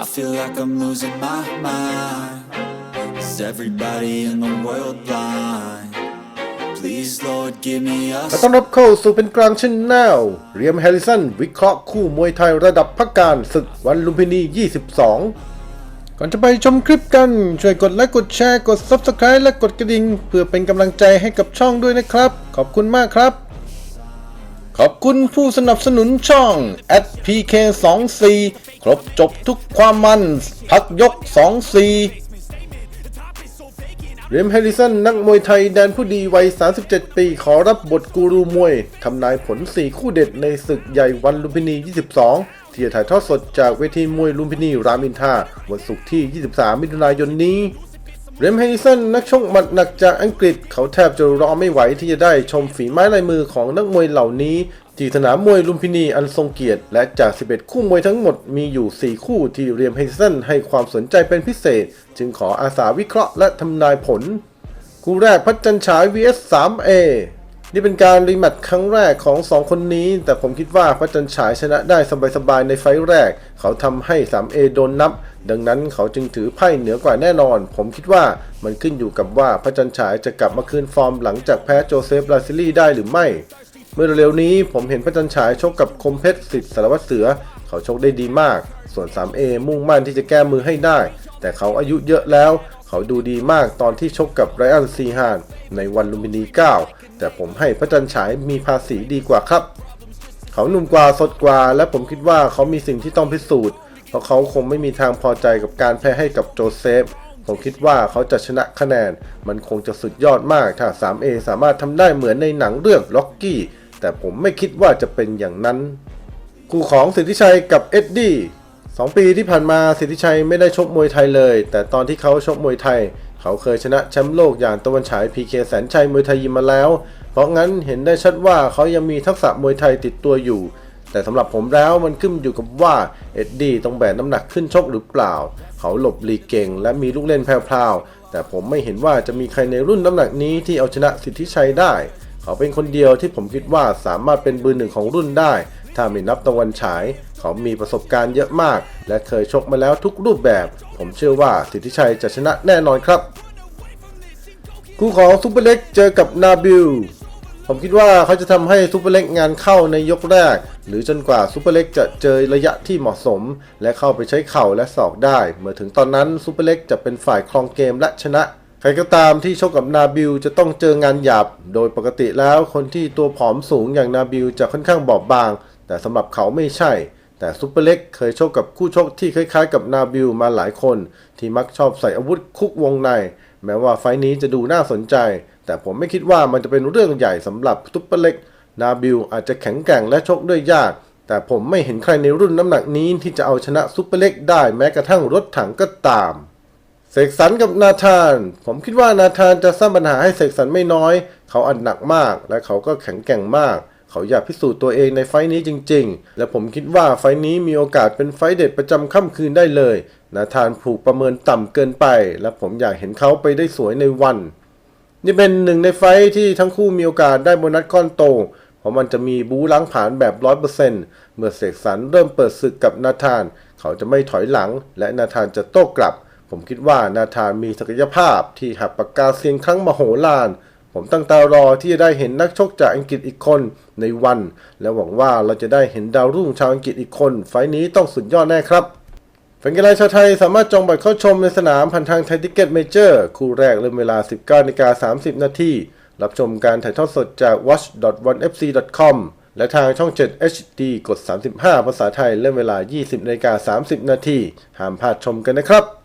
I feel like I'm losing my mind. Is everybody in the world blind? Please, Lord, give me a ขอต้อนรับเข้าสู่เป็นกลางชแนลเรียมแฮริสันวิเคราะห์คู่มวยไทยระดับพักการศึกวันลุมพินี 22 ก่อนจะไปชมคลิปกัน ช่วยกดไลค์กดแชร์กด Subscribe และกดกระดิ่งเพื่อเป็นกำลังใจให้กับช่องด้วยนะครับ ขอบคุณมากครับ ขอบคุณผู้สนับสนุนช่อง @pk24 ครบจบทุกความมัน พักยก 24เรมแฮริสันนักมวยไทยแดนผู้ดีวัย 37 ปี ขอรับบทกูรูมวย ทำนายผล 4 คู่เด็ดในศึกใหญ่วันลุมพินี 22 ที่จะถ่ายทอดสดจากเวทีมวยลุมพินีรามินทาวันศุกร์ที่ 23 มิถุนายนนี้เรมแฮริสันนักชกหมัดหนักจากอังกฤษเขาแทบจะรอไม่ไหวที่จะได้ชมฝีไม้ลายมือของนักมวยเหล่านี้ ที่สนามมวยลุมพินีอันทรงเกียรติ และจาก 11 คู่มวยทั้งหมดมีอยู่ 4 คู่ที่เรียมแฮร์ริสันให้ความสนใจเป็นพิเศษ จึงขออาสาวิเคราะห์และทำนายผล คู่แรกพัชจันฉาย vs 3A นี่เป็นการรีแมตช์ครั้งแรกของ 2 คนนี้ แต่ผมคิดว่าพัชจันฉายชนะได้สบายๆในไฟแรก เขาทำให้ 3A โดนนับ ดังนั้นเขาจึงถือไพ่เหนือกว่าแน่นอน ผมคิดว่ามันขึ้นอยู่กับว่าพัชจันฉายจะกลับมาคืนฟอร์มหลังจากแพ้โจเซฟลาซิลี่ได้หรือไม่ เมื่อเร็วๆนี้ผมเห็นพัชจันฉายชกกับคมเพชรสิทธิ์สารวัตรเสือ เขาชกได้ดีมาก ส่วน 3A มุ่งมั่นที่จะแก้มือให้ได้ แต่เขาอายุเยอะแล้ว เขาดูดีมากตอนที่ชกกับไรอันซีฮานในวันลุมพินี 9 แต่ผมให้พระจันฉายมีภาษีดีกว่าครับ เขาหนุ่มกว่าสดกว่า และผมคิดว่าเขามีสิ่งที่ต้องพิสูจน์ เพราะเขาคงไม่มีทางพอใจกับการแพ้ให้กับโจเซฟผมคิดว่าเขาจะชนะคะแนน มันคงจะสุดยอดมากถ้า 3A สามารถทำได้เหมือนในหนังเรื่องล็อกกี้ แต่ผมไม่คิดว่าจะเป็นอย่างนั้น คู่ของสิทธิชัยกับเอ็ดดี้สองปีที่ผ่านมาสิทธิชัยไม่ได้ชกมวยไทยเลย แต่ตอนที่เขาชกมวยไทย เขาเคยชนะแชมป์โลกอย่างตะวันฉายพีเคแสนชัยมวยไทยยิมมาแล้ว เพราะงั้นเห็นได้ชัดว่าเขายังมีทักษะมวยไทยติดตัวอยู่ แต่สำหรับผมแล้วมันขึ้นอยู่กับว่าเอ็ดดี้ต้องแบกน้ำหนักขึ้นชกหรือเปล่า เขาหลบหลีกเก่ง และมีลูกเล่นแพรวๆแต่ผมไม่เห็นว่าจะมีใครในรุ่นน้ำหนักนี้ที่เอาชนะสิทธิชัยได้ เขาเป็นคนเดียวที่ผมคิดว่าสามารถเป็นเบอร์หนึ่งของรุ่นได้ ถ้าไม่นับตะวันฉาย เขามีประสบการณ์เยอะมาก และเคยชกมาแล้วทุกรูปแบบ ผมเชื่อว่าสิทธิชัยจะชนะแน่นอนครับ คู่ของซุปเปอร์เล็กเจอกับนาบิลผมคิดว่าเขาจะทำให้ซุปเปอร์เล็กงานเข้าในยกแรก หรือจนกว่าซุปเปอร์เล็กจะเจอระยะที่เหมาะสม และเข้าไปใช้เข่าและศอกได้ เมื่อถึงตอนนั้นซุปเปอร์เล็กจะเป็นฝ่ายครองเกมและชนะ ใครก็ตามที่ชกกับนาบิลจะต้องเจองานหยาบ โดยปกติแล้วคนที่ตัวผอมสูงอย่างนาบิลจะค่อนข้างบอบบาง แต่สำหรับเขาไม่ใช่ แต่ซุปเปอร์เล็กเคยชกกับคู่ชกที่คล้ายๆ กับนาบิลมาหลายคน ที่มักชอบใส่อาวุธคุกวงใน แม้ว่าไฟนี้จะดูน่าสนใจ แต่ผมไม่คิดว่ามันจะเป็นเรื่องใหญ่สำหรับซุปเปอร์เล็ก นาบิลอาจจะแข็งแกร่งและชกด้วยยาก แต่ผมไม่เห็นใครในรุ่นน้ำหนักนี้ที่จะเอาชนะซุปเปอร์เล็กได้แม้กระทั่งรถถังก็ตาม เสกสรรกับนาธาน ผมคิดว่านาธานจะสร้างปัญหาให้เสกสรรไม่น้อย เขาอัดหนักมาก และเขาก็แข็งแกร่งมาก เขาอยากพิสูจน์ตัวเองในไฟนี้จริง ๆ และผมคิดว่าไฟนี้มีโอกาสเป็นไฟเด็ดประจำค่ำคืนได้เลย นาธานผูกประเมินต่ำเกินไป และผมอยากเห็นเขาไปได้สวยในวัน นี่เป็นหนึ่งในไฟที่ทั้งคู่มีโอกาสได้โบนัสก้อนโต เพราะมันจะมีบู๊ล้างผาญแบบร้อยเปอร์เซ็นต์เมื่อเสกสรรเริ่มเปิดศึกกับนาธาน เขาจะไม่ถอยหลัง และนาธานจะโต้กลับ ผมคิดว่านาธานมีศักยภาพที่หักปากกาเซียนครั้งมโหฬารผมตั้งตารอที่จะได้เห็นนักชกจากอังกฤษอีกคนในวัน และหวังว่าเราจะได้เห็นดาวรุ่งชาวอังกฤษอีกคน ไฟท์นี้ต้องสุดยอดแน่ครับแฟนกีฬาชาวไทยสามารถจองบัตรเข้าชมในสนามผ่านทางไทยทิเก็ตเมเจอร์คู่แรกเริ่มเวลา 19นาฬิกา30 นาทีรับชมการถ่ายทอดสดจาก watch.1fc.com และทางช่อง 7 HD กด 35 ภาษาไทยเริ่มเวลา 20นาฬิกา30 นาทีห้ามพลาดชมกันนะครับ